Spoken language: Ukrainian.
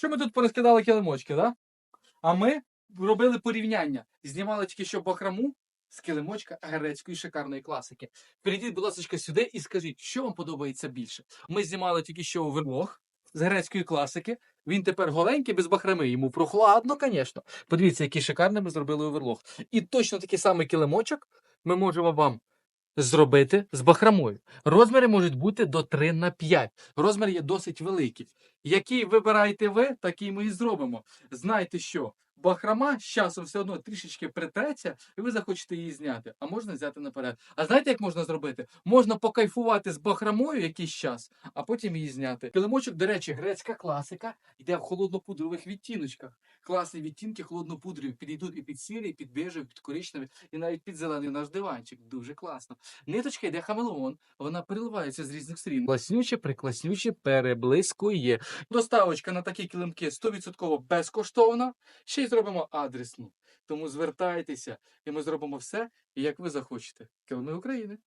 Що ми тут порозкидали килимочки, да? А ми робили порівняння. Знімали тільки що бахраму з килимочка грецької шикарної класики. Перейдіть, будь ласка, сюди і скажіть, що вам подобається більше. Ми знімали тільки що оверлог з грецької класики. Він тепер голенький, без бахрами. Йому прохладно, звісно. Подивіться, який шикарний ми зробили оверлог. І точно такий самий килимочок ми можемо вам зробити з бахрамою. Розміри можуть бути до 3 на 5. Розмір є досить великий. Який вибираєте ви, такий ми і зробимо. Знайте, що бахрама з часом все одно трішечки притреться, і ви захочете її зняти, а можна взяти наперед. А знаєте, як можна зробити? Можна покайфувати з бахрамою якийсь час, а потім її зняти. Килимочок, до речі, грецька класика, йде в холоднопудрових відтіночках. Класні відтінки холоднопудрові підійдуть і під сірий, і під бежевий, під коричневий, і навіть під зелений наш диванчик. Дуже класно. Ниточка йде хамелеон, вона переливається з різних сторін. Класнюче, прикласнюче, переблискує. Доставочка на такі килимки 100% безкоштовна. Ще й зробимо адресну. Тому звертайтеся, і ми зробимо все, як ви захочете. Килими України.